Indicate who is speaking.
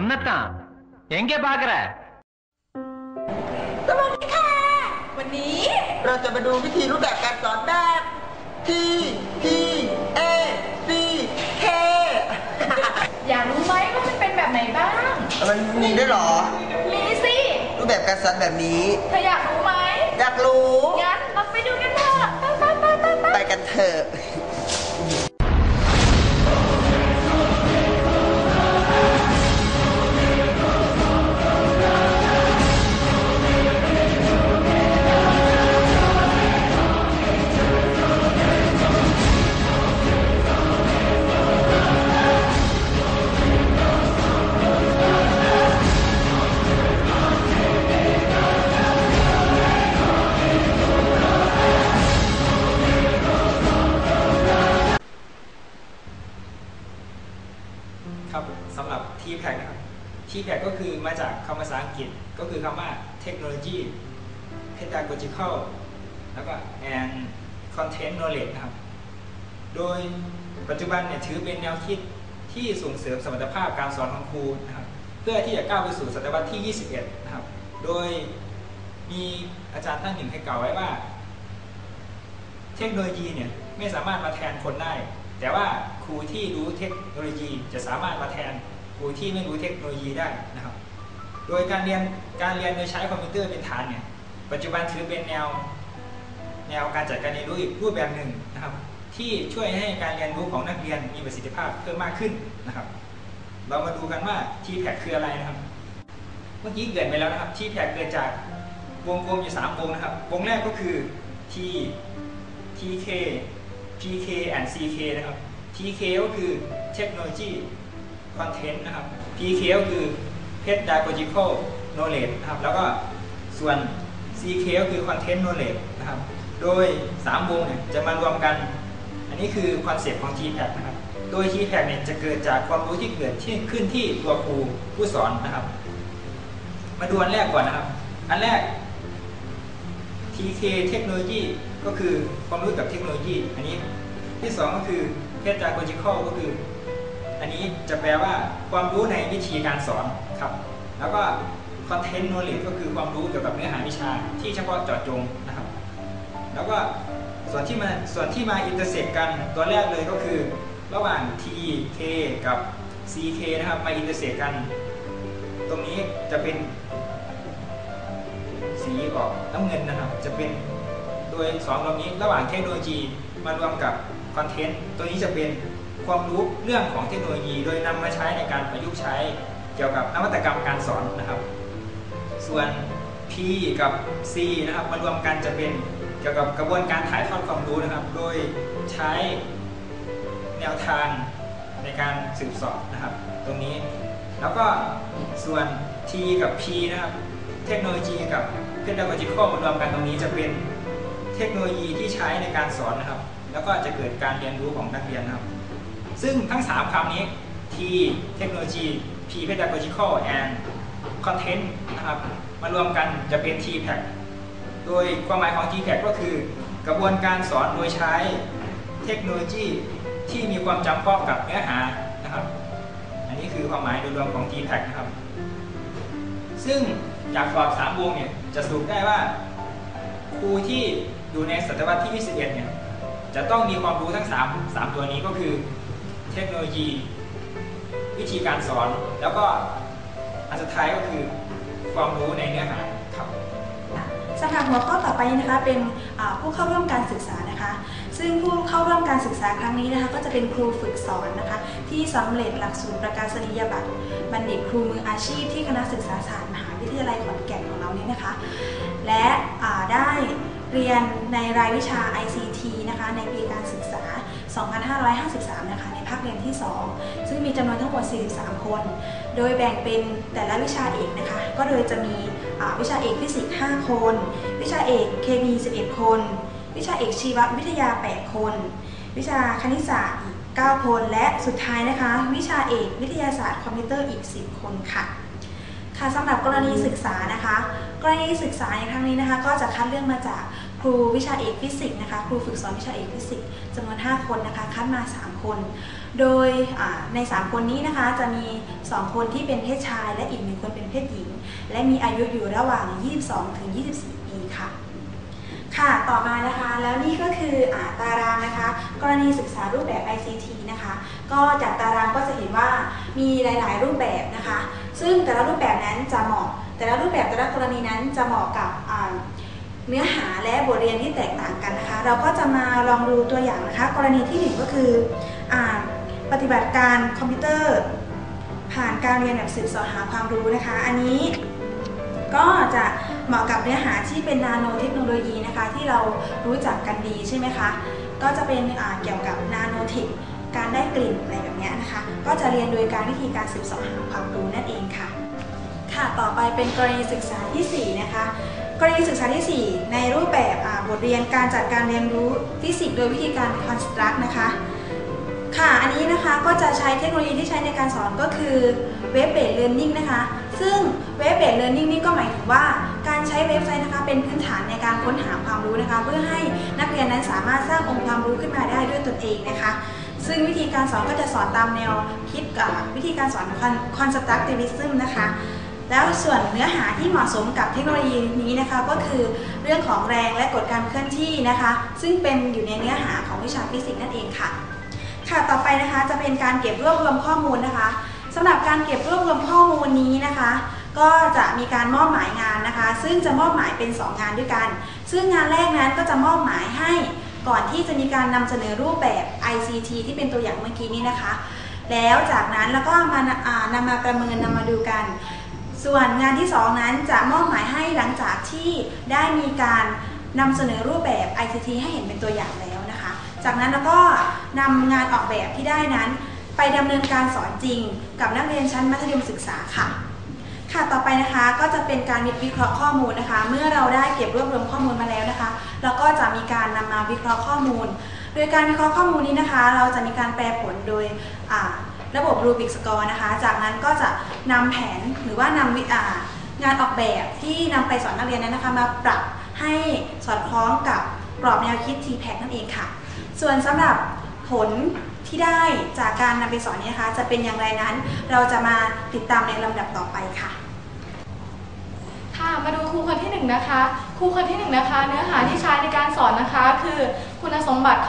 Speaker 1: உன்னத்தான் எங்கே பாக்குற
Speaker 2: สวัสดีค่ะ วันนี้เราจะมาดูวิธีรูปแบบการสอนแบบ T T A C K
Speaker 3: อยากรู้ไหมว่ามันเป็นแบบไหนบ้าง
Speaker 2: มันมีด้วยหรอ
Speaker 3: มีสิ
Speaker 2: รูปแบบการสอนแบบนี้
Speaker 3: เธออยากรู้ไหม
Speaker 2: อยากรู้
Speaker 3: งั้นเราไปดูกันเถอะ ไป
Speaker 2: กันเถอะ
Speaker 4: t p a c นะครับ t p a c ก็คือมาจากคำภาษาอังกฤษก็คือคำว่า technology pedagogical แล้วก็ and content knowledge นะครับ โดยปัจจุบันเนี่ยถือเป็นแนวคิดที่ส่งเสริมสมรรถภาพการสอนของครูนะครับ เพื่อที่จะก้าวไปสู่ศตวรรษที่ 21 นะครับ โดยมีอาจารย์ท่านหนึ่งให้กล่าวไว้ว่า เทคโนโลยีเนี่ยไม่สามารถมาแทนคนได้ แต่ว่าครูที่รู้เทคโนโลยีจะสามารถมาแทน ครูที่ไม่รู้เทคโนโลยีได้นะครับ โดยการเรียนการเรียนโดยใช้คอมพิวเตอร์เป็นฐานเนี่ยปัจจุบันถือเป็นแนวแนวการจัดการเรียนรู้อีกรูปแบบหนึ่งนะครับ ที่ช่วยให้การเรียนรู้ของนักเรียนมีประสิทธิภาพเพิ่มมากขึ้นนะครับ เรามาดูกันว่า t p a c คืออะไรนะครับ เมื่อกี้เกิดไปแล้วนะครับ t p a c เกิดจากวงกลมอยู่3วงนะครับ วงแรกก็คือ t TK PK and CK นะครับ TK ก็คือ Technology คอนเทนต์นะครับ PK ก็คือ Pedagogical Knowledge นะครับ แล้วก็ส่วน CK ก็คือ Content Knowledge นะครับ โดย 3 วงเนี่ยจะมารวมกัน อันนี้คือคอนเซปต์ของ TPAC นะครับ โดย TPAC เนี่ยจะเกิดจากความรู้ที่เกิดที่ขึ้นที่ตัวครูผู้สอนนะครับ มาดูอันแรกก่อนนะครับ อันแรก TK เทคโนโลยีก็คือความรู้กับเทคโนโลยี อันนี้ ที่สองก็คือ pedagogical ก็คือ อันนี้จะแปลว่าความรู้ในวิธีการสอนครับ แล้วก็ content knowledge ก็คือความรู้เกี่ยวกับเนื้อหาวิชาที่เฉพาะเจาะจงนะครับ แล้วก็ส่วนที่มาส่วนที่มา intersect กันตัวแรกเลยก็คือ ระหว่าง TK กับ CK นะครับมา intersect กัน ตรงนี้จะเป็น สีออกน้ำเงินนะครับ จะเป็นโดยสองตรงนี้ระหว่างเทคโนโลยีมารวมกับคอนเทนต์ตัวนี้จะเป็น ความรู้เรื่องของเทคโนโลยี โดยนำมาใช้ในการประยุกต์ใช้เกี่ยวกับนวัตกรรมการสอนนะครับ ส่วน P กับ C นะครับมารวมกันจะเป็นเกี่ยวกับกระบวนการถ่ายทอดความรู้นะครับ โดยใช้แนวทางในการสืบสอบนะครับ ตรงนี้ แล้วก็ส่วน T กับ P นะครับ เทคโนโลยีกับ pedagogical มารวมกันตรงนี้จะเป็นเทคโนโลยีที่ใช้ในการสอนนะครับ แล้วก็จะเกิดการเรียนรู้ของนักเรียนนะครับ ซึ่งทั้ง 3คำนี้ T เทคโนโลยี P pedagogical and content นะครับมารวมกันจะเป็น TPAC โดยความหมายของ TPAC ก็คือกระบวนการสอนโดยใช้เทคโนโลยีที่มีความจำเพาะกับเนื้อหานะครับ อันนี้คือความหมายโดยรวมของ TPAC นะครับ ซึ่งจากกรอบสามวงเนี่ยจะสรุปได้ว่าครูที่อยู่ในศตวรรษที่ 21 เนี่ยจะต้องมีความรู้ทั้ง 3 3 ตัวนี้ก็คือ เทคโนโลยี วิธีการสอน แล้วก็อันสุดท้ายก็คือความรู้ในเนื้อหาครับ
Speaker 5: สำหรับหัวข้อต่อไปนะคะเป็นผู้เข้าร่วมการศึกษานะคะ ซึ่งผู้เข้าร่วมการศึกษาครั้งนี้นะคะ ก็จะเป็นครูฝึกสอนนะคะ ที่สำเร็จหลักสูตรประกาศนียบัตรบัณฑิตครูมืออาชีพที่คณะศึกษาศาสตร์มหาวิทยาลัยขอนแก่นของเรานี้นะคะ และได้เรียนในรายวิชา ICT นะคะในปีการศึกษา 2553 นะคะ ภาคเรียนที่ 2 ซึ่งมีจำนวนทั้งหมด 43 คน โดยแบ่งเป็นแต่ละวิชาเอกนะคะ ก็โดยจะมีวิชาเอกฟิสิกส์ 5 คน วิชาเอกเคมี 11 คน วิชาเอกชีววิทยา 8 คน วิชาคณิตศาสตร์อีก 9 คน และสุดท้ายนะคะ วิชาเอกวิทยาศาสตร์คอมพิวเตอร์อีก 10 คนค่ะค่ะสำหรับกรณีศึกษานะคะ กรณีศึกษาในครั้งนี้นะคะ ก็จะคัดเลือกมาจาก ครูวิชาเอกฟิสิกส์นะคะครูฝึกสอนวิชาเอกฟิสิกส์จำนวน 5 คนนะคะคัดมา 3 คน โดยอ่าใน 3 คนนี้นะคะจะมี 2 คนที่เป็นเพศชาย และอีกหนึ่งคนเป็นเพศหญิง และมีอายุอยู่ระหว่าง 22 ถึง 24 ปีค่ะค่ะต่อมานะคะแล้วนี่ก็คืออตารางนะคะ กรณีศึกษารูปแบบ ICT นะคะ ก็จากตารางก็จะเห็นว่ามีหลาย ๆ รูปแบบนะคะ ซึ่งแต่ละรูปแบบนั้นจะเหมาะ แต่ละรูปแบบแต่ละกรณีนั้นจะเหมาะกับ เนื้อหาและบทเรียนที่แตกต่างกันนะคะ เราก็จะมาลองดูตัวอย่างนะคะ กรณีที่หนึ่งก็คืออปฏิบัติการคอมพิวเตอร์ ผ่านการเรียนแบบสืบสาะหาความรู้นะคะ อันนี้ก็จะเหมาะกับเนื้อหาที่เป็นนาโนเทคโนโลยีนะคะ ที่เรารู้จักกันดีใช่ไหมคะ ก็จะเป็นเกี่ยวกับนาโนเทคการได้กลิ่นอะไรแบบนี้นะคะ ก็จะเรียนโดยการวิธีการสืบสาะหาความรู้นั่นเองค่ะ ค่ะต่อไปเป็นกรณีศึกษาทีสี่4 นะคะ กรณีศึกษาทีสี่ 4 ในรูปแบบบทเรียนการจัดการเรียนรู้ฟิสิกส์โดยวิธีการ construct นะคะ ค่ะ อันนี้นะคะก็จะใช้เทคโนโลยีที่ใช้ในการสอนก็คือ Web Based Learning นะคะ ซึ่ง Web Based Learning นี่ก็หมายถึงว่าการใช้เว็บไซต์นะคะเป็นพื้นฐานในการค้นหาความรู้นะคะ เพื่อให้นักเรียนนั้นสามารถสร้างองค์ความรู้ขึ้นมาได้ด้วยตนเองนะคะ ซึ่งวิธีการสอนก็จะสอนตามแนวคิดกับวิธีการสอน constructivism นะคะ แล้วส่วนเนื้อหาที่เหมาะสมกับเทคโนโลยีนี้นะคะ ก็คือเรื่องของแรงและกฎการเคลื่อนที่นะคะ ซึ่งเป็นอยู่ในเนื้อหาของวิชาฟิสิกส์นั่นเองค่ะ ค่ะต่อไปนะคะจะเป็นการเก็บรวบรวมข้อมูลนะคะสำหรับการเก็บรวบรวมข้อมูลนี้นะคะ ก็จะมีการมอบหมายงานนะคะ ซึ่งจะมอบหมายเป็น 2 งานด้วยกัน ซึ่งงานแรกนั้นก็จะมอบหมายให้ก่อนที่จะมีการนำเสนอรูปแบบ ICT ที่เป็นตัวอย่างเมื่อกี้นี้นะคะ แล้วจากนั้นแล้วก็มาอ่านำมาประเมินนำมาดูกัน ส่วนงานที่ 2 นั้นจะมอบหมายให้หลังจากที่ได้มีการนำเสนอรูปแบบ ICT ให้เห็นเป็นตัวอย่างแล้วนะคะ จากนั้นแล้วก็นำงานออกแบบที่ได้นั้น ไปดำเนินการสอนจริง กับนักเรียนชั้นมัธยมศึกษาค่ะ ค่ะต่อไปนะคะก็จะเป็นการวิเคราะห์ข้อมูลนะคะ เมื่อเราได้เก็บรวบรวมข้อมูลมาแล้วนะคะ เราก็จะมีการนำมาวิเคราะห์ข้อมูล โดยการวิเคราะห์ข้อมูลนี้นะคะ เราจะมีการแปลผลโดยอ่า ระบบรูบิกสกอร์นะคะ จากนั้นก็จะนำแผนหรือว่านำวิอางานออกแบบที่นำไปสอนนักเรียนนั้นนะคะ มาปรับให้สอดคล้องกับกรอบแนวคิด TPAC นั่นเองค่ะ ส่วนสำหรับผลที่ได้จากการนำไปสอนนี้นะคะ จะเป็นอย่างไรนั้น เราจะมาติดตามในลำดับต่อไปค่ะ
Speaker 3: ค่ะมาดูครูคนที่หนึ่งนะคะ ครูคนที่หนึ่งนะคะ เนื้อหาที่ใช้ในการสอนนะคะ คือคุณสมบัติของ